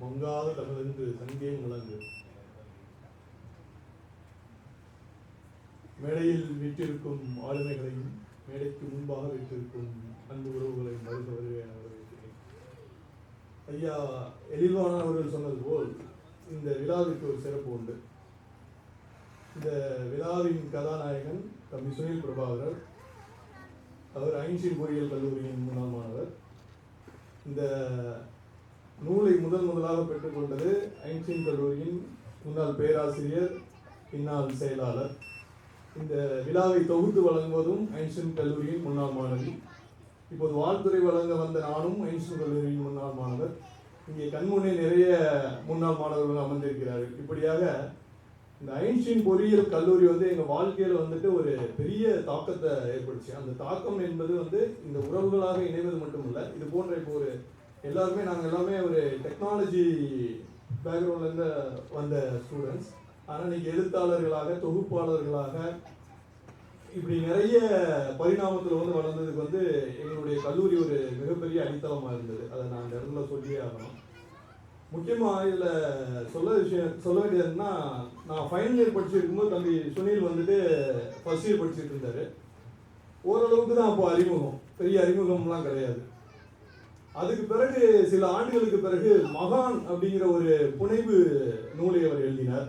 மங்காத தமிழென்று சங்கே முழங்கு. மேடையில் வீட்டிருக்கும் ஆளுமைகளையும் மேடைக்கு முன்பாக வீட்டிருக்கும் அன்பு உறவுகளையும் வருக வருகிறேன் வரவேற்கிறேன். ஐயா எழில்வான அவர்கள் சொன்னது போல் இந்த விழாவிற்கு ஒரு சிறப்பு உண்டு. இந்த விழாவின் கதாநாயகன் தம்பி சுனில் பிரபாகர் அவர் ஐன்ஸ்டீன் பொறியியல் கல்லூரியின் முன்னாள் மாணவர். இந்த நூலை முதன் முதலாக பெற்றுக்கொண்டது ஐன்ஸ்டீன் கல்லூரியின் முன்னாள் பேராசிரியர் பின்னால் செயலாளர். இந்த விழாவை தொகுத்து வழங்குவதும் ஐன்ஸ்டீன் கல்லூரியின் முன்னாள் மாணவி. இப்போது வாழ்த்துறை வழங்க வந்த நானும் ஐன்ஸ்டீன் கல்லூரியின் முன்னாள் மாணவர். இங்கே கண்முன்னே நிறைய முன்னாள் மாணவர்கள் அமர்ந்திருக்கிறார்கள். இப்படியாக இந்த ஐன்ஸ்டீன் பொறியியல் கல்லூரி வந்து எங்கள் வாழ்க்கையில் வந்துட்டு ஒரு பெரிய தாக்கத்தை ஏற்படுச்சு அந்த தாக்கம் என்பது வந்து இந்த உறவுகளாக இணைவது மட்டும் இல்லை இது போன்ற இப்போ ஒரு எல்லாருமே நாங்கள் எல்லாமே ஒரு டெக்னாலஜி பேக்ரவுண்ட்லேருந்து வந்த ஸ்டூடெண்ட்ஸ் ஆனால் இன்றைக்கி எழுத்தாளர்களாக தொகுப்பாளர்களாக இப்படி நிறைய பரிணாமத்தில் வந்து வளர்ந்ததுக்கு வந்து எங்களுடைய கல்லூரி ஒரு மிகப்பெரிய அடித்தளமாக இருந்தது. அதை நான் அந்த இடத்துல சொல்லியே ஆகணும். முக்கியமாக இதில் சொல்ல விஷயம் சொல்ல வேண்டியதுன்னா நான் ஃபைனல் இயர் படிச்சுட்டு இருக்கும்போது தம்பி சுனில் வந்துட்டு ஃபர்ஸ்ட் இயர் படிச்சுட்டு இருந்தார். ஓரளவுக்கு தான் அப்போ அறிமுகம். பெரிய அறிமுகம்லாம் கிடையாது. அதுக்கு பிறகு சில ஆண்டுகளுக்கு பிறகு மகான் அப்படிங்கிற ஒரு புனைவு நூலை அவர் எழுதினார்.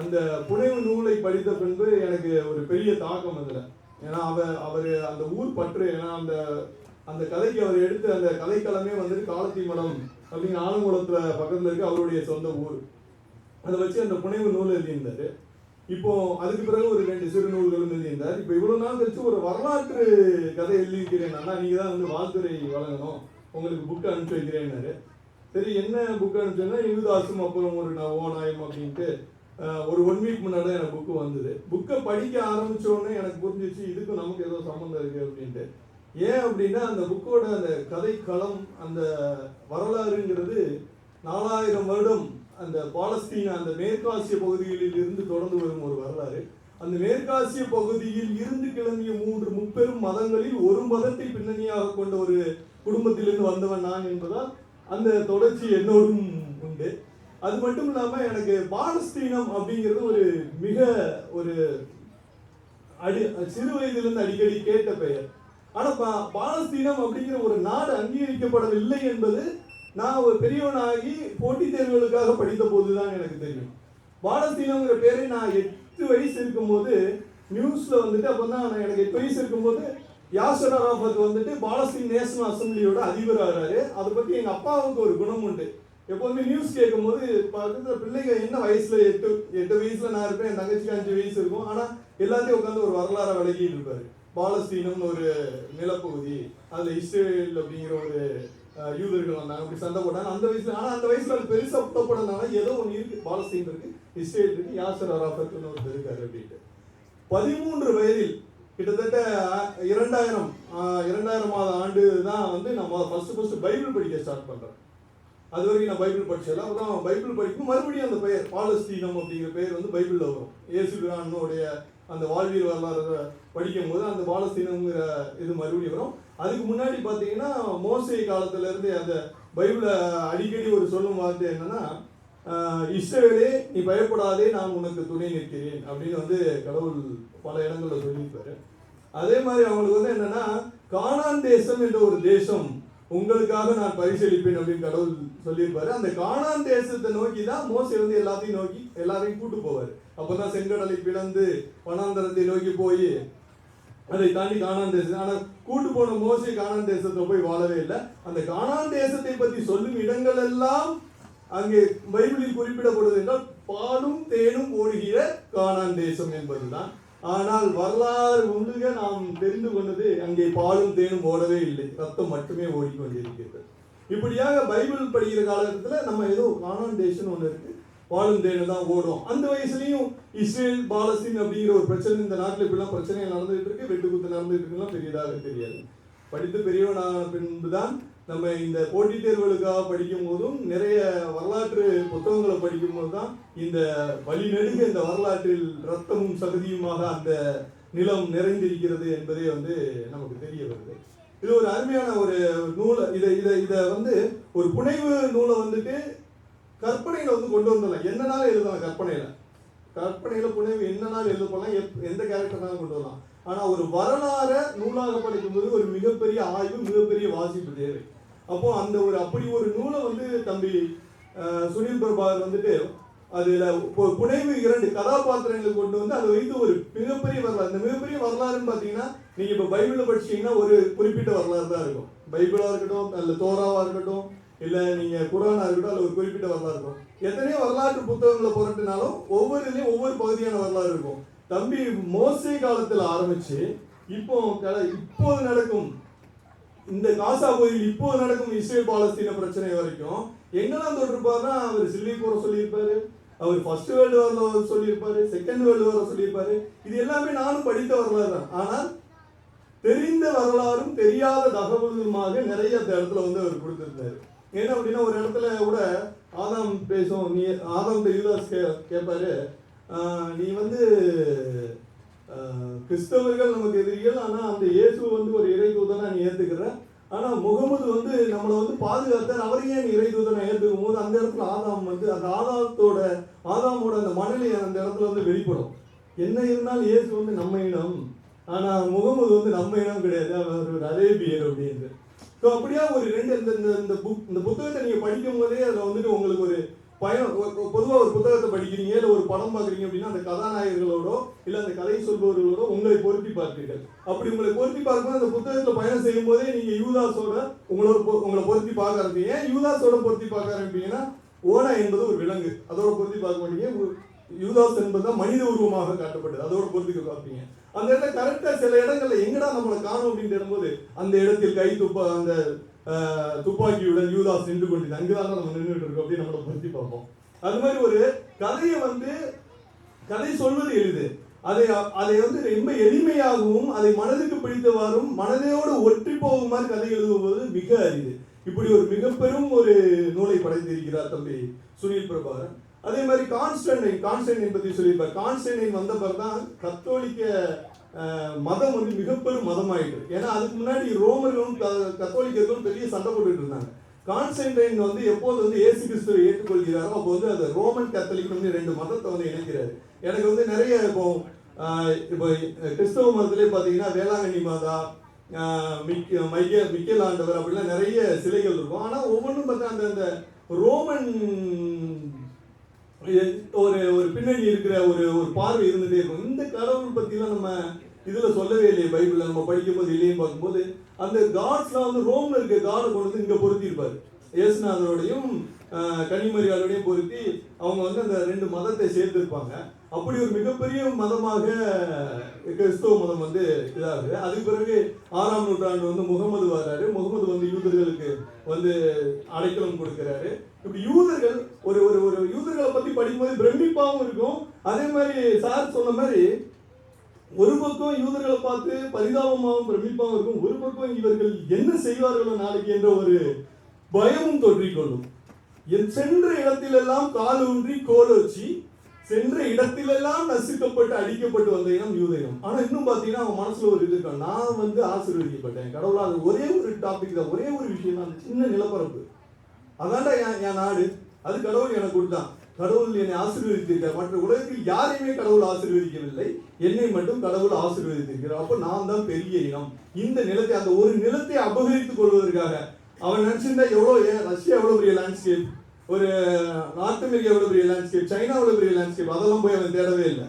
அந்த புனைவு நூலை படித்த பின்பு எனக்கு ஒரு பெரிய தாக்கம் வந்தது ஏன்னா அவர் அவர் அந்த ஊர் பற்று ஏன்னா அந்த அந்த கதைக்கு அவர் எடுத்த அந்த கதைக்களமே வந்துட்டு காலத்தி மடம் அப்படின்னு ஆலங்குளத்தில் பக்கத்தில் இருக்கு அவருடைய சொந்த ஊர். அதை வச்சு அந்த புனைவு நூல் எழுதியிருந்தார். இப்போ அதுக்கு பிறகு ஒரு ரெண்டு சிறு நூல்களும் எழுதியிருந்தார். இப்போ இவ்வளோ நாள் கழிச்சு ஒரு வரலாற்று கதை எழுதியிருக்கிறேன் அண்ணா. நீங்க தான் வந்து வாழ்த்துறை வழங்கணும். உங்களுக்கு புக் அனுப்பிச்சு வைக்கிறேன்னாரு. சரி என்ன புக் அனுப்பிச்சோன்னா யுவதாசும் அப்புறம் ஒரு ந- ஓநாயம் அப்படின்ட்டு ஒரு ஒன் வீக் முன்னாடி எனக்கு புக்கு வந்தது. புக்கை படிக்க ஆரம்பித்தோடனே எனக்கு புரிஞ்சிச்சு இதுக்கும் நமக்கு ஏதோ சம்மந்தம் இருக்குது அப்படின்ட்டு. ஏன் அப்படின்னா அந்த புக்கோட அந்த கதை களம் அந்த வரலாறுங்கிறது நாலாயிரம் வருடம் அந்த பாலஸ்தீன அந்த மேற்காசிய பகுதிகளில் இருந்து தொடர்ந்து வரும் ஒரு வரலாறு. அந்த மேற்காசிய பகுதியில் இருந்து கிளம்பிய மூன்று முப்பெரும் மதங்களில் ஒரு மதத்தை பின்னணியாக கொண்ட ஒரு குடும்பத்திலிருந்து வந்தவன் நான் என்பதால் அந்த தொடர்ச்சி என்னோடும் உண்டு. அது மட்டும் இல்லாமல் எனக்கு பாலஸ்தீனம் அப்படிங்கிறது ஒரு மிக ஒரு அடி சிறு வயதிலிருந்து அடிக்கடி கேட்ட பெயர். ஆனால் பா- பாலஸ்தீனம் அப்படிங்கிற ஒரு நாடு அங்கீகரிக்கப்படவில்லை என்பது நான் ஒரு பெரியவனாகி போட்டித் தேர்வுகளுக்காக படித்த போதுதான் எனக்கு தெரியும். பாலஸ்தீனங்கிற பேரை நான் எட்டு வயசு இருக்கும்போது நியூஸில் வந்துட்டு அப்போ தான் எனக்கு எட்டு வயசு இருக்கும்போது யாசர் அராஃபத் வந்துட்டு பாலஸ்தீன் நேஷனல் அசம்பிளியோட அதிபர் ஆகிறாரு அதை பற்றி எங்கள் அப்பாவுக்கு ஒரு குணம் உண்டு. எப்போதுமே நியூஸ் கேட்கும்போது பக்கத்துல பிள்ளைங்க என்ன வயசுல எட்டு எட்டு வயசுல நான் இருப்பேன் என் தங்கச்சிக்கு அஞ்சு வயசு இருக்கும். ஆனா எல்லாத்தையும் உட்காந்து ஒரு வரலாறை விளக்கிட்டு இருப்பாரு. பாலஸ்தீனம்னு ஒரு நிலப்பகுதி அந்த இஸ்ரேல் அப்படிங்கிற ஒரு யூதர்கள் வந்தாங்க. அப்படி சண்டை போட்டாங்க. அந்த வயசுல ஆனா அந்த வயசுல அது பெருசா புத்தப்படனால ஏதோ ஒன்று இருக்கு. பாலஸ்தீன் இருக்கு இஸ்ரேல் இருக்கு யாசர் அராஃபத்னு ஒருத்தர் இருக்காரு அப்படின்ட்டு. பதிமூன்று வயதில் கிட்டத்தட்ட இரண்டாயிரம் இரண்டாயிரமாவது ஆண்டு தான் வந்து நம்ம ஃபஸ்ட்டு ஃபஸ்ட்டு பைபிள் படிக்க ஸ்டார்ட் பண்ணுறோம் அது வரைக்கும் நான் பைபிள் படிச்சல அப்புறம் பைபிள் படிக்கும் மறுபடியும் அந்த பெயர் பாலஸ்தீனம் அப்படிங்கிற பெயர் வந்து பைபிளில் வரும். ஏசு பிரானுடைய அந்த வாழ்வியல் வரலாறு படிக்கும் போது அந்த பாலஸ்தீனம்ங்கிற இது மறுபடியும் வரும். அதுக்கு முன்னாடி பார்த்தீங்கன்னா மோசை காலத்துலேருந்து அந்த பைபிளை அடிக்கடி ஒரு சொல்லும் வார்த்தை என்னன்னா இஸ்ரேலே நீ பயப்படாதே நான் உனக்கு துணை நிற்கிறேன் அப்படின்னு வந்து கடவுள் பல இடங்களில் சொல்லியிருப்பாரு. அதே மாதிரி அவங்களுக்கு வந்து என்னன்னா கானான் தேசம் என்ற ஒரு தேசம் உங்களுக்காக நான் பரிசீலிப்பேன் அப்படின்னு கடவுள் சொல்லியிருப்பாரு. அந்த கானான் தேசத்தை நோக்கி தான் மோசே வந்து எல்லாத்தையும் நோக்கி எல்லாரையும் கூட்டு போவார். அப்பதான் செங்கடலை பிளந்து வனாந்தரத்தை நோக்கி போய் அதை தாண்டி காணான் தேசம் ஆனா கூட்டு போன மோசே காணான் தேசத்தை போய் வாழவே இல்லை. அந்த காணான் தேசத்தை பத்தி சொல்லும் இடங்கள் எல்லாம் அங்கே பைபிளில் குறிப்பிடப்படுவது என்றால் பாலும் தேனும் ஓடுகிற காணான் தேசம் என்பதுதான். ஆனால் வரலாறு முழுக நாம் தெரிந்து கொண்டது அங்கே பாலும் தேனும் ஓடவே இல்லை. ரத்தம் மட்டுமே ஓடிக்கொண்டிருக்கிறது. இப்படியாக பைபிள் படிக்கிற காலகட்டத்தில் நம்ம ஏதோ கானோன்டேஷன் ஒன்று இருக்கு. பாலும் தேனும் தான் ஓடும் அந்த வயசுலையும் இஸ்ரேல் பாலஸ்தீன் அப்படிங்கிற ஒரு பிரச்சனை இந்த நாட்டில் இப்படிலாம் பிரச்சனைகள் நடந்துகிட்டு இருக்கு. வெட்டுக்குத்து நடந்துகிட்டு இருக்குலாம் பெரியதாக தெரியாது. படித்து பெரியவனான பின்புதான் நம்ம இந்த போட்டித் தேர்வுகளுக்காக படிக்கும் போதும் நிறைய வரலாற்று புத்தகங்களை படிக்கும் போது தான் இந்த வழிநெடுக இந்த வரலாற்றில் ரத்தமும் சகதியுமாக அந்த நிலம் நிறைந்திருக்கிறது என்பதே வந்து நமக்கு தெரிய வருது. இது ஒரு அருமையான ஒரு நூலை. இதை இதை இதை வந்து ஒரு புனைவு நூலை வந்துட்டு கற்பனையில வந்து கொண்டு வந்துடலாம். என்னனாலும் எழுதலாம் கற்பனையில? கற்பனையில புனைவு என்னனாலும் எழுத போலாம் எப்- எந்த கேரக்டர்னாலும் கொண்டு வரலாம். ஆனால் ஒரு வரலாறு நூலாக படிக்கும்போது ஒரு மிகப்பெரிய ஆய்வு மிகப்பெரிய வாசிப்பு தேவை. அப்போ அந்த ஒரு அப்படி ஒரு நூலை வந்து தம்பி சுனில் பிரபாகர் வந்துட்டு அதுல புனைவு இரண்டு கதாபாத்திரங்களை கொண்டு வந்து அதை வைத்து ஒரு மிகப்பெரிய வரலாறு. இந்த மிகப்பெரிய வரலாறுன்னு பாத்தீங்கன்னா நீங்க இப்ப பைபிள்ல படிச்சீங்கன்னா ஒரு குறிப்பிட்ட வரலாறு தான் இருக்கும். பைபிளா இருக்கட்டும் அல்ல தோராவா இருக்கட்டும் இல்ல நீங்க குரானா இருக்கட்டும் அல்ல ஒரு குறிப்பிட்ட வரலாறு இருக்கும். எத்தனையோ வரலாற்று புத்தகங்களை புரட்டினாலும் ஒவ்வொரு இதுலயும் ஒவ்வொரு பகுதியான வரலாறு இருக்கும். தம்பி மோசை காலத்துல ஆரம்பிச்சு இப்போ கட- இப்போது நடக்கும் இந்த காசா பகுதியில் இப்போது நடக்கும் இஸ்ரேல் பாலஸ்தீன பிரச்சனை வரைக்கும் எங்கெல்லாம் தொட்டிருப்பாருன்னா அவர் சில்லி போற சொல்லியிருப்பாரு. அவர் ஃபர்ஸ்ட் வேர்ல்டு வார்ல சொல்லியிருப்பாரு செகண்ட் வேர்ல்டு வார்ல சொல்லியிருப்பாரு. இது எல்லாமே நானும் படித்த வரலாறு தான். ஆனால் தெரிந்த வரலாறும் தெரியாத தகவலுமாக நிறைய அந்த இடத்துல வந்து அவர் கொடுத்துருந்தாரு. ஏன்னா அப்படின்னா ஒரு இடத்துல கூட ஆதாம் பேசும் நீ ஆதாம் யூதாஸ் கே கேட்பாரு நீ வந்து கிறிஸ்தவர்கள் நமக்கு எதிரிகள். ஆனால் அந்த இயேசு வந்து ஒரு இறை நான் நீ ஆனால் ஆனா முகமது வந்து நம்மளை வந்து பாதுகாத்தார். அவரையே நீ இறை தூதனை போது அந்த இடத்துல ஆதாம் வந்து அந்த ஆதாமத்தோட ஆதாமோட அந்த மனநிலை அந்த இடத்துல வந்து வெளிப்படும். என்ன இருந்தாலும் இயேசு வந்து நம்ம இனம். ஆனால் முகமது வந்து நம்ம இனம் கிடையாது. அவர் ஒரு அரேபியர் அப்படின்னு ஸோ அப்படியா ஒரு ரெண்டு இந்த இந்த இந்த புக் இந்த புத்தகத்தை நீங்கள் படிக்கும் போதே அதில் வந்துட்டு உங்களுக்கு ஒரு பயணம் பொதுவாக ஒரு புத்தகத்தை படிக்கிறீங்க இல்லை ஒரு படம் பார்க்குறீங்க அப்படின்னா அந்த கதாநாயகர்களோடோ இல்லை அந்த கதை சொல்பவர்களோட உங்களை பொருத்தி பார்ப்பீர்கள். அப்படி உங்களை பொருத்தி பார்க்கும்போது அந்த புத்தகத்தில் பயணம் செய்யும் போதே யூதாஸோட உங்களோட பொ- உங்களை பொருத்தி பார்க்க ஆரம்பிப்பீங்க. ஏன் யூதாஸோட பொருத்தி பார்க்க ஆரம்பிப்பீங்கன்னா ஓனா என்பது ஒரு விலங்கு. அதோட பொருத்தி பார்க்க மாட்டீங்க. யூதாஸ் என்பது தான் மனித உருவமாக காட்டப்பட்டது. அதோட பொருத்தி பார்ப்பீங்க. அந்த இடத்துல கரெக்டாக சில இடங்கள்ல எங்கடா நம்மளை காணும் அப்படின்னு தேடும்போது அந்த இடத்தில் கை துப்பா அந்த துப்பாக்கியுடன் யூதாஸ் நின்று கொண்டு அங்குதான் நம்ம நின்றுட்டு இருக்கோம் அப்படின்னு நம்மளை பற்றி பார்ப்போம். அது மாதிரி ஒரு கதையை வந்து கதை சொல்வது எளிது. அதை அதை வந்து ரொம்ப எளிமையாகவும் அதை மனதுக்கு பிடித்தவாறும் மனதையோடு ஒற்றி போகும் மாதிரி கதை எழுதுவது மிக அரிது. இப்படி ஒரு மிக பெரும் ஒரு நூலை படைத்திருக்கிறார் தம்பி சுனில் பிரபாகரன். அதே மாதிரி கான்ஸ்டன்டைன் கான்ஸ்டன்டைன் பற்றி சொல்லியிருப்பார். கான்ஸ்டன்டைன் வந்த பிறகு தான் கத்தோலிக்க மதம் வந்து மிகப்பெரும் மதமாயிட்டு ஏன்னா அதுக்கு முன்னாடி ரோமர்களும் க- கத்தோலிக்கர்களும் பெரிய சண்டை போட்டுட்டு இருந்தாங்க. கான்ஸ்டன்டைன் வந்து எப்போது வந்து ஏசு கிறிஸ்துவை ஏற்றுக்கொள்கிறாரோ அப்போ வந்து அது ரோமன் கத்தோலிக் வந்து ரெண்டு மதத்தை வந்து இணைக்கிறாரு. எனக்கு வந்து நிறைய இப்போ இப்போ கிறிஸ்தவ மதத்திலே பார்த்தீங்கன்னா வேளாங்கண்ணி மாதா மிக்க மைய மிக்கல் ஆண்டவர் அப்படிலாம் நிறைய சிலைகள் இருக்கும். ஆனால் ஒவ்வொன்றும் பார்த்தா அந்த அந்த ரோமன் ஒரு ஒரு பின்னணி இருக்கிற ஒரு ஒரு பார்வை இருந்துகிட்டே இருக்கும். இந்த கடவுள் பற்றிலாம் நம்ம இதுல சொல்லவே இல்லையே பைபிள்ல நம்ம படிக்கும்போது இல்லையும் பார்க்கும்போது அந்த காட்ஸ்லாம் வந்து ரோம்ல இருக்க காடை கொண்டு வந்து இங்க பொருத்தி இருப்பாரு இயேசுநாதரோடையும் ஆஹ், பொருத்தி அவங்க வந்து அந்த ரெண்டு மதத்தை சேர்த்திருப்பாங்க. அப்படி ஒரு மிகப்பெரிய மதமாக கிறிஸ்தவ மதம் வந்து இதாகுது. அதுக்கு பிறகு ஆறாம் நூற்றாண்டு வந்து முகமது வர்றாரு. முகமது வந்து யூதர்களுக்கு வந்து அடைக்கலம் கொடுக்கிறாரு. இப்படி யூதர்கள் ஒரு ஒரு ஒரு யூதர்களை பத்தி படிக்கும்போது பிரமிப்பாகவும் இருக்கும். அதே மாதிரி சார் சொன்ன மாதிரி ஒரு பக்கம் யூதர்களை பார்த்து பரிதாபமாகவும் பிரமிப்பாகவும் இருக்கும். ஒரு பக்கம் இவர்கள் என்ன செய்வார்களோ நாளைக்கு என்ற ஒரு பயமும் தொற்றிக்கொள்ளும் என் சென்ற இடத்திலெல்லாம் கால் ஊன்றி கோல் வச்சு சென்ற இடத்திலெல்லாம் நசுக்கப்பட்டு அடிக்கப்பட்டு வந்த இனம் யூத இனம். ஆனா இன்னும் பாத்தீங்கன்னா அவன் மனசுல ஒரு இது இருக்கான் நான் வந்து ஆசீர்வதிக்கப்பட்டேன். கடவுளாக ஒரே ஒரு டாபிக் தான். ஒரே ஒரு விஷயம் தான் சின்ன நிலப்பரப்பு. அதான்டா என் என் நாடு. அது கடவுள் எனக்கு கொடுத்தான். கடவுள் என்னை ஆசீர்வதித்திருக்கார் மற்ற உலகத்தில் யாரையுமே கடவுள் ஆசீர்வதிக்கவில்லை. என்னை மட்டும் கடவுள் ஆசீர்வதித்திருக்கிறார். அப்போ நான் தான் பெரிய இனம். இந்த நிலத்தை அந்த ஒரு நிலத்தை அபகரித்துக் கொள்வதற்காக அவன் நினைச்சிருந்தா எவ்வளோ ரஷ்யா எவ்வளோ பெரிய லேண்ட்ஸ்கேப் ஒரு நார்த் அமெரிக்கா எவ்வளோ பெரிய லேண்ட்ஸ்கேப் சைனா எவ்வளோ பெரிய லேண்ட்ஸ்கேப் அதெல்லாம் போய் அவன் தேடவே இல்லை.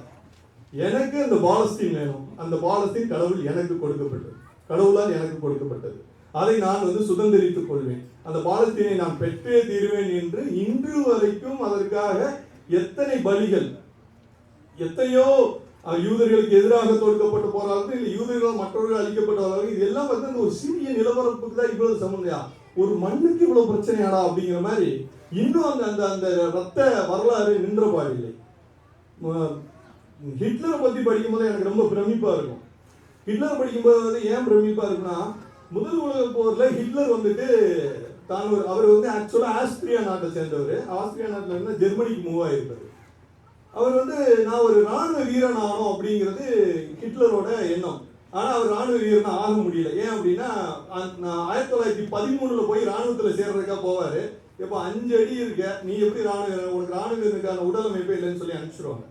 எனக்கு அந்த பாலஸ்தீன் வேணும். அந்த பாலஸ்தீன் கடவுள் எனக்கு கொடுக்கப்பட்டது. கடவுளால் எனக்கு கொடுக்கப்பட்டது. அதை நான் வந்து சுதந்திரித்துக் கொள்வேன். அந்த பாலஸ்தீனை நான் பெற்றே தீருவேன் என்று இன்று வரைக்கும் அதற்காக எத்தனை பலிகள் எத்தனையோ யூதர்களுக்கு எதிராக தொடுக்கப்பட்ட போராட்டம் இல்லை யூதர்கள் மற்றவர்கள் அழிக்கப்பட்ட வரலாறு இது எல்லாம் வந்து அந்த ஒரு சிறிய நிலவரப்புக்கு தான் இவ்வளவு சம்மந்தியா ஒரு மண்ணுக்கு இவ்வளவு பிரச்சனையாடா அப்படிங்கிற மாதிரி இன்னும் அந்த அந்த அந்த ரத்த வரலாறு நின்ற பாடில்லை ஹிட்லரை பத்தி படிக்கும்போது எனக்கு ரொம்ப பிரமிப்பா இருக்கும். ஹிட்லர் படிக்கும்போது வந்து ஏன் பிரமிப்பா இருக்குன்னா முதல் உலக போர்ல ஹிட்லர் வந்துட்டு தான் ஒரு அவர் வந்து ஆக்சுவலாக ஆஸ்திரியா நாட்டை சேர்ந்தவர். ஆஸ்திரியா நாட்டில் இருந்தால் ஜெர்மனிக்கு மூவ் ஆகிருப்பார் அவர் வந்து நான் ஒரு ராணுவ வீரன் ஆகணும் அப்படிங்கிறது ஹிட்லரோட எண்ணம். ஆனால் அவர் ராணுவ வீரன் ஆக முடியல. ஏன் அப்படின்னா நான் ஆயிரத்தி தொள்ளாயிரத்தி பதிமூணில் போய் ராணுவத்தில் சேர்றதுக்காக போவார். இப்போ அஞ்சு அடி இருக்க நீ எப்படி ராணுவ உனக்கு ராணுவ வீரனுக்கான உடல் அமைப்பே இல்லைன்னு சொல்லி அனுப்பிச்சிருவாங்க.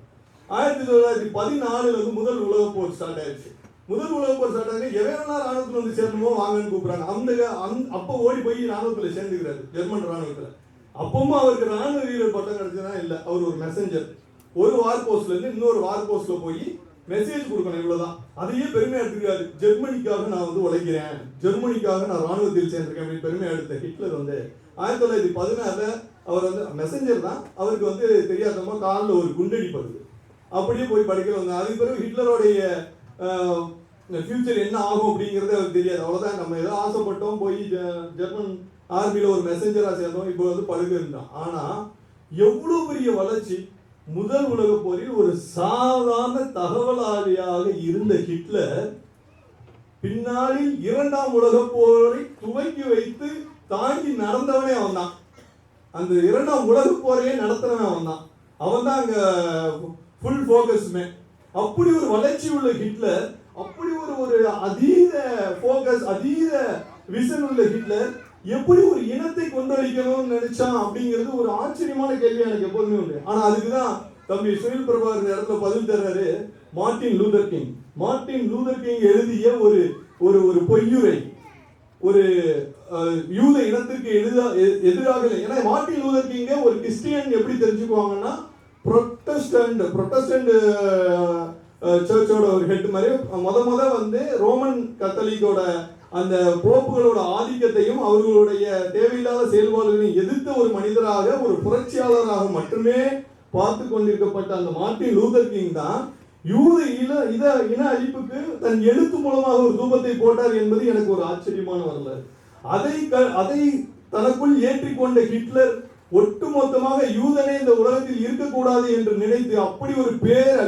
ஆயிரத்தி தொள்ளாயிரத்தி பதினாலுல வந்து முதல் உலகப் போர் ஸ்டார்ட் ஆயிடுச்சு. முதல் உலகப் போர் ஸ்டார்ட் ஆகி எவ்வளோ ராணுவத்தில் வந்து சேரணுமோ வாங்கன்னு கூப்பிடுறாங்க. அந்த அந் அப்போ ஓடி போய் ராணுவத்தில் சேர்ந்துக்கிறாரு ஜெர்மன் ராணுவத்தில். அப்பவும் அவருக்கு ராணுவ வீரர் பட்டம் கிடைச்சதுனா இல்லை அவர் ஒரு மெசஞ்சர் ஒரு வார் போஸ்ட்ல இருந்து இன்னொரு வார் போஸ்ட்ல போய் மெசேஜ் கொடுக்கணும் இவ்வளவுதான். அதையே பெருமையாக எடுத்துக்கிறாரு ஜெர்மனிக்காக நான் வந்து உழைக்கிறேன். ஜெர்மனிக்காக நான் ராணுவத்தில் சேர்ந்திருக்கேன் அப்படின்னு பெருமையா எடுத்த ஹிட்லர் வந்து ஆயிரத்தி தொள்ளாயிரத்தி பதினாறுல அவர் வந்து மெசஞ்சர் தான். அவருக்கு வந்து தெரியாதமா காலில் ஒரு குண்டடிப்படுது அப்படியே போய் படிக்கிறவங்க அதுக்கு பிறகு ஹிட்லருடைய ஃபியூச்சர் என்ன ஆகும் அப்படிங்கிறது அவருக்கு தெரியாது. அவ்வளோதான் நம்ம ஏதோ ஆசைப்பட்டோம் போய் ஜெர்மன் ஆர்மியில் ஒரு மெசஞ்சராக சேர்ந்தோம். இப்போ வந்து படுக்க இருந்தான். ஆனால் எவ்வளோ பெரிய வளர்ச்சி முதல் உலகப் போரில் ஒரு சாதாரண தகவலாளியாக இருந்த ஹிட்லர் பின்னாளில் இரண்டாம் உலக போரை துவங்கி வைத்து தாங்கி நடந்தவனே அவன் தான் அந்த இரண்டாம் உலக போரையே நடத்தினவன் அவன் தான் அவன் தான் அங்க ஃபுல் ஃபோக்கஸ்மே அப்படி ஒரு வளர்ச்சி உள்ள ஹிட்லர் அப்படி ஒரு ஒரு அதீத ஃபோக்கஸ் அதீத விசன் உள்ள ஹிட்லர் எப்படி ஒரு இனத்தை கொந்தளிக்கணும்னு நினைச்சான் அப்படிங்கிறது ஒரு ஆச்சரியமான கேள்வி எனக்கு எப்போதுமே உண்டு. ஆனா அதுக்கு தான் தம்பி சுனில் பிரபா இந்த இடத்துல பதில் தர்றாரு. Martin Luther King. Martin Luther King எழுதிய ஒரு ஒரு ஒரு பொய்யுரை. ஒரு யூத இனத்திற்கு எதிராக எதிராக இல்லை. ஏன்னா மார்ட்டின் லூதர் கிங்க ஒரு கிறிஸ்டியன் எப்படி தெரிஞ்சுக்குவாங்கன்னா ப்ரொட்டஸ்டன்ட் ப்ரொட்டஸ்டன்ட் சர்ச்சோட ஒரு ஹெட் மாதிரி. முத முத வந்து ரோமன் கத்தலிக்கோட அந்த போப்புகளோட ஆதிக்கத்தையும் அவர்களுடைய தேவையில்லாத செயல்பாடுகளையும் எதிர்த்த ஒரு மனிதராக ஒரு புரட்சியாளராக மட்டுமே பார்த்து கொண்டிருக்கப்பட்ட அந்த மார்ட்டின் லூதர் கிங் தான் யூத இன இத இன அழிப்புக்கு தன் எழுத்து மூலமாக ஒரு தூபத்தை போட்டார் என்பது எனக்கு ஒரு ஆச்சரியமான வரலாறு. அதை க- அதை தனக்குள் ஏற்றிக்கொண்ட ஹிட்லர் ஒட்டுமொத்தமாக யூதனே இந்த உலகத்தில் இருக்கக்கூடாது என்று நினைத்து அப்படி ஒரு பேர்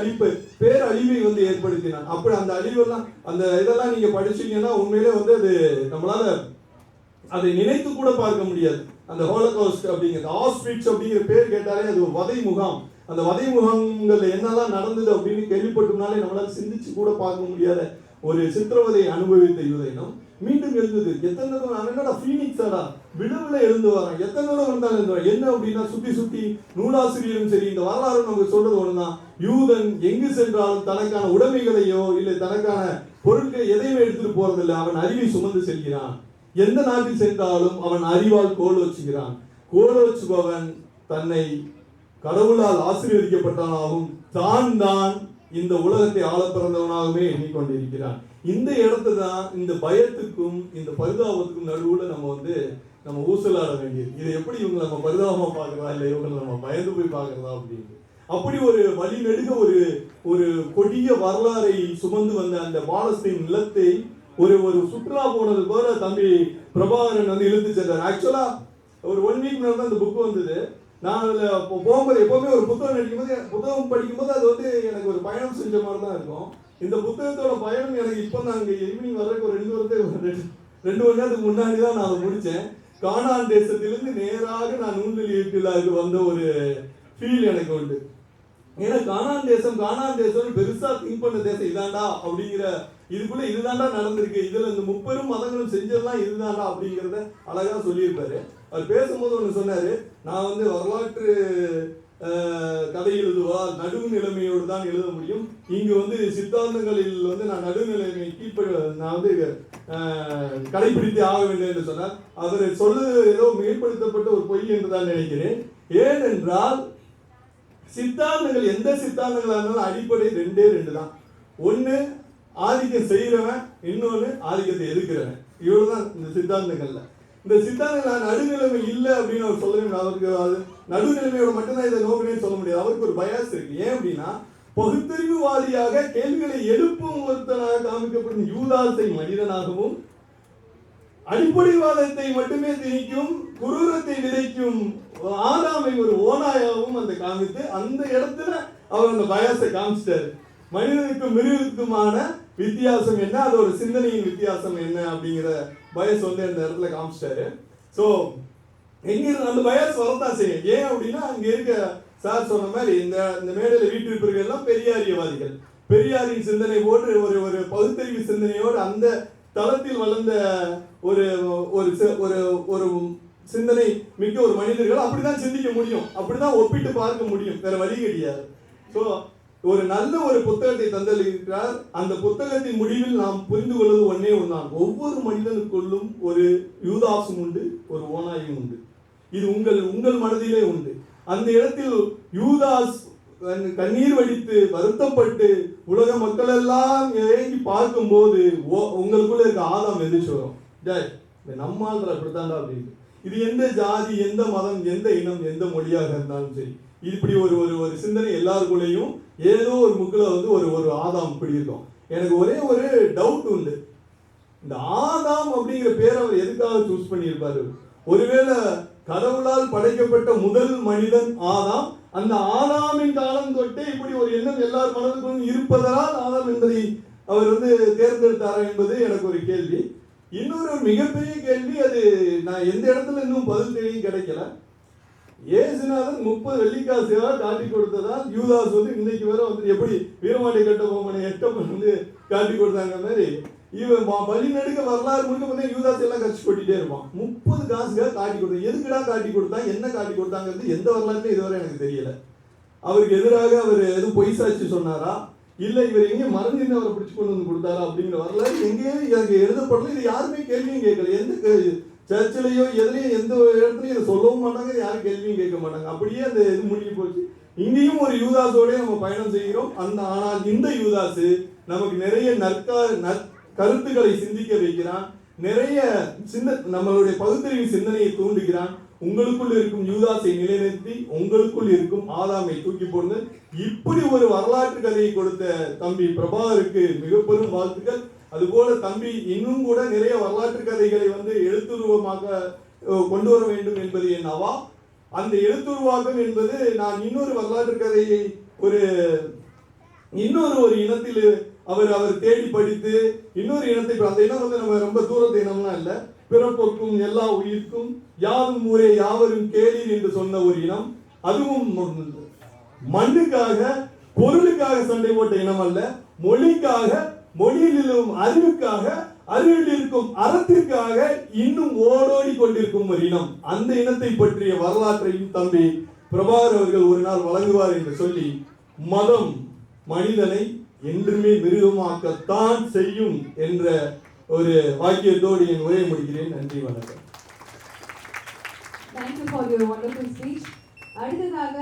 பேரழிவை வந்து ஏற்படுத்தினான். அப்படி அந்த அழிவெல்லாம் அந்த இதெல்லாம் நீங்க படிச்சீங்கன்னா உண்மையிலே வந்து அது நம்மளால அதை நினைத்து கூட பார்க்க முடியாது. அந்த ஹோலகாஸ்ட் அப்படிங்கிறது ஆஸ்ட்ரிச் அப்படிங்கிற பேர் கேட்டாலே அது ஒரு வதை முகாம். அந்த வதை முகாம்கள்ல என்னெல்லாம் நடந்தது அப்படின்னு கேள்விப்பட்டோம்னாலே நம்மளால சிந்திச்சு கூட பார்க்க முடியாத ஒரு சித்திரவதை அனுபவித்த யூதைனம் மீண்டும் எழுந்தது எத்தனை தடவை? நான் என்னடா ஃபீனிக்ஸாடா விடவில எழுந்து வரான். எத்தனை தடவை வந்தாலும் எழுந்து என்ன அப்படின்னா சுற்றி சுற்றி நூலாசிரியரும் சரி இந்த வரலாறு நமக்கு சொல்றது ஒன்றுதான் யூதன் எங்கு சென்றாலும் தனக்கான உடைமைகளையோ இல்லை தனக்கான பொருட்களை எதையும் எடுத்துட்டு போறதில்லை. அவன் அறிவை சுமந்து செல்கிறான். எந்த நாட்டில் சென்றாலும் அவன் அறிவால் கோல் வச்சுக்கிறான். கோல் வச்சுபவன் தன்னை கடவுளால் ஆசீர்வதிக்கப்பட்டவனாகவும் தான் தான் இந்த உலகத்தை ஆள பிறந்தவனாகவே எண்ணிக்கொண்டிருக்கிறான். இந்த இடத்து தான் இந்த பயத்துக்கும் இந்த பரிதாபத்துக்கும் நடுவுல நம்ம வந்து நம்ம ஊசலாட வேண்டியது. இதை எப்படி இவங்க நம்ம பரிதாபமா பார்க்கறதா? இல்லை இவங்களை நம்ம பயந்து போய் பார்க்கறதா அப்படின்னு அப்படி ஒரு வழி நெடுக ஒரு ஒரு கொடிய வரலாறை சுமந்து வந்த அந்த பாலஸ்தீன் நிலத்தை ஒரு ஒரு சுற்றுலா போனது போல தம்பி பிரபாகரன் வந்து இழுத்து சென்றார். ஆக்சுவலா ஒரு ஒன் வீக் முன்னாடி தான் இந்த புக் வந்தது. நான் அதில் போகும்போது எப்போவுமே ஒரு புத்தகம் படிக்கும்போது புத்தகம் படிக்கும்போது அது வந்து எனக்கு ஒரு பயணம் செஞ்ச மாதிரி தான் இருக்கும். இந்த புத்தகத்தோட பயணம் எனக்கு இப்போ நான் இங்கே ஈவினிங் வர்றதுக்கு ஒரு ரெண்டு வருஷத்துக்கு ரெண்டு ரெண்டு மணி நேரத்துக்கு முன்னாடி தான் நான் அதை முடித்தேன் காணான் தேசத்திலிருந்து நேராக நான் நூல்நிலை வீட்டில் வந்த ஒரு ஃபீல் எனக்கு உண்டு. ஏன்னா காணான் தேசம் காணான் தேசம் பெருசா திங்க் பண்ண தேசம் இதாண்டா அப்படிங்கிற இதுக்குள்ள இதுதாண்டா நடந்திருக்கு. இதுல இந்த முப்பெரும் மதங்களும் செஞ்சதெல்லாம் இதுதாண்டா அப்படிங்கிறத அழகா சொல்லியிருப்பாரு. அவர் பேசும்போது ஒன்று சொன்னார் நான் வந்து வரலாற்று கதை எழுதுவா நடுவு நிலைமையோடு தான் எழுத முடியும். இங்கு வந்து சித்தாந்தங்களில் வந்து நான் நடுநிலைமை கீழ்ப்ப நான் வந்து கடைபிடித்து ஆக வேண்டும் என்று சொன்னார். அவர் சொல்லு ஏதோ மேம்படுத்தப்பட்ட ஒரு பொய் என்று தான் நினைக்கிறேன். ஏனென்றால் சித்தாந்தங்கள் எந்த சித்தாந்தங்களாக இருந்தாலும் அடிப்படை ரெண்டே ரெண்டு தான். ஒன்று ஆதிக்கம் செய்கிறவன் இன்னொன்று ஆதிக்கத்தை எதிர்க்கிறவன். இவ்வளவுதான் இந்த சித்தாந்தங்களில். இந்த சித்தாந்தங்கள் நடுநிலைமை இல்லை அப்படின்னு அவர் சொல்ல முடியும் அவருக்கு அது நடுநிலைமையோட மட்டும்தான் இதை நோக்கினே சொல்ல முடியாது. அவருக்கு ஒரு பயாஸ் இருக்கு. ஏன் அப்படின்னா பகுத்தறிவுவாதியாக கேள்விகளை எழுப்பும் ஒருத்தனாக காமிக்கப்படும் யூதாசை மனிதனாகவும் அடிப்படைவாதத்தை மட்டுமே திணிக்கும் குரூரத்தை விதைக்கும் ஆறாமை ஒரு ஓனாயாகவும் அந்த காமித்து அந்த இடத்துல அவர் அந்த பயாசை காமிச்சிட்டாரு. மனிதனுக்கும் மிருகத்துக்குமான வித்தியாசம் என்ன? அதோட சிந்தனையின் வித்தியாசம் என்ன அப்படிங்கிற பயஸ் வந்து அந்த இடத்துல காமிச்சிட்டாரு. ஸோ எங்கிருந்து அந்த பயஸ் வரத்தான் செய்யும். ஏன் அப்படின்னா அங்க இருக்க சார் சொன்ன மாதிரி இந்த இந்த மேடையில் வீட்டிருப்பவர்கள் எல்லாம் பெரியாரியவாதிகள். பெரியாரின் சிந்தனை போன்று ஒரு ஒரு பகுத்தறிவு சிந்தனையோடு அந்த தளத்தில் வளர்ந்த ஒரு ஒரு ஒரு ஒரு சிந்தனை மிக்க ஒரு மனிதர்கள் அப்படிதான் சிந்திக்க முடியும். அப்படிதான் ஒப்பிட்டு பார்க்க முடியும். வேற வழி கிடையாது. ஸோ ஒரு நல்ல ஒரு புத்தகத்தை தந்தளிக்கிறார். அந்த புத்தகத்தின் முடிவில் நாம் புரிந்து கொள்வது ஒன்னே ஒன்றான் ஒவ்வொரு மனிதனுக்குள்ளும் ஒரு யூதாசும் உண்டு ஒரு ஓனாயும் உண்டு. இது உங்கள் உங்கள் மனதிலே உண்டு. அந்த இடத்தில் யூதாஸ் கண்ணீர் வடித்து வருத்தப்பட்டு உலக மக்கள் எல்லாம் ஏங்கி பார்க்கும்போது ஓ- உங்களுக்குள்ள இருக்க ஆதாம் எதிர்ச்சி வரும் டேய் நம்மால் அப்படித்தாண்டா அப்படின்னு. இது எந்த ஜாதி எந்த மதம் எந்த இனம் எந்த மொழியாக இருந்தாலும் சரி. இப்படி ஒரு ஒரு ஒரு சிந்தனை எல்லாருக்குள்ளேயும் ஏதோ ஒரு முக்கில் வந்து ஒரு ஒரு ஆதாம் இப்படி இருக்கும் எனக்கு ஒரே ஒரு டவுட் உண்டு. இந்த ஆதாம் அப்படிங்கிற பேரை அவர் எதுக்காக சூஸ் பண்ணியிருப்பாரு? ஒருவேளை கடவுளால் படைக்கப்பட்ட முதல் மனிதன் ஆதாம். அந்த ஆதாமின் காலம் தொட்டே இப்படி ஒரு எண்ணம் எல்லார் மனதுக்கும் இருப்பதனால் ஆதாம் என்பதை அவர் வந்து தேர்ந்தெடுத்தாரா என்பது எனக்கு ஒரு கேள்வி. இன்னொரு மிகப்பெரிய கேள்வி அது நான் எந்த இடத்துல இன்னும் பதில் தெரியும் கிடைக்கல. ஏசுநாதன் முப்பது வெள்ளிக்காசுக்காக காட்டி கொடுத்ததால் யூதாஸ் வந்து இன்னைக்கு வர வந்து எப்படி வீரமாடி கட்டபொம்மனை எட்டப்பன் வந்து காட்டி கொடுத்தாங்க மாதிரி இவன் வழி நடுக்க வரலாறு முழுக்க பார்த்தா யூதாஸ் எல்லாம் கட்சி கொட்டிட்டே இருப்பான். முப்பது காசுக்காக காட்டி கொடுத்தான் எதுக்குடா காட்டி கொடுத்தா என்ன காட்டி கொடுத்தாங்கிறது எந்த வரலாறுமே இதுவரை எனக்கு தெரியல. அவருக்கு எதிராக அவர் எதுவும் பொய் சாட்சி சொன்னாரா? இல்ல இவர் எங்க மறந்து அவரை பிடிச்சு கொண்டு வந்து கொடுத்தாரா அப்படிங்கிற வரலாறு எங்கேயும் எனக்கு எழுதப்படல. இது யாருமே கேள்வியும் கேட்கல. எந்த கே- சர்ச்சிலையோ எதுலையும் எந்த இடத்துலையும் இதை சொல்லவும் மாட்டாங்க யாரும் கேள்வியும் கேட்க மாட்டாங்க. அப்படியே அந்த இது முடிஞ்சு போச்சு. இங்கேயும் ஒரு யூதாஸோடய நம்ம பயணம் செய்கிறோம். அந்த ஆனால் இந்த யூதாசு நமக்கு நிறைய நற்கா கருத்துக்களை சிந்திக்க வைக்கிறான். நிறைய சின்ன நம்மளுடைய பகுத்தறிவு சிந்தனையை தூண்டுகிறான். உங்களுக்குள் இருக்கும் யூதாசை நிலைநிறுத்தி உங்களுக்குள் இருக்கும் ஆதாமை தூக்கி போடுங்க இப்படி ஒரு வரலாற்று கதையை கொடுத்த தம்பி பிரபாகருக்கு மிக பெரும் வாழ்த்துக்கள். அதுபோல தம்பி இன்னும் கூட நிறைய வரலாற்று கதைகளை வந்து எழுத்துருவமாக கொண்டு வர வேண்டும் என்பது என் அவா. அந்த எழுத்துருவாக்கம் என்பது நான் இன்னொரு வரலாற்று கதையை ஒரு இன்னொரு ஒரு இனத்தில் அவர் அவர் தேடி படித்து இன்னொரு இனத்தை அந்த இனம் வந்து நம்ம ரொம்ப தூரத்து இனம்லாம் இல்லை. பிறப்போக்கும் எல்லா உயிர்க்கும் யாரும் ஊரே யாவரும் கேளீர் என்று சொன்ன ஒரு இனம். அதுவும் மண்ணுக்காக பொருளுக்காக சண்டை போட்ட இனம் அல்ல மொழிக்காக மொழியிலும் அறிவுக்காக அறிவில் இருக்கும் அறத்திற்காக இன்னும் ஓடோடி கொண்டிருக்கும் ஒரு இனம். அந்த இனத்தை பற்றிய வரலாற்றையும் தம்பி பிரபாகர் அவர்கள் ஒரு நாள் வழங்குவார் என்று சொல்லி மதம் மனிதனை என்றுமே மிருகமாக்கத்தான் செய்யும் என்ற ஒரு வாக்கியத்தோடு என் உரையை முடிக்கிறேன். நன்றி வணக்கம். Thank you for your wonderful speech. அடுத்ததாக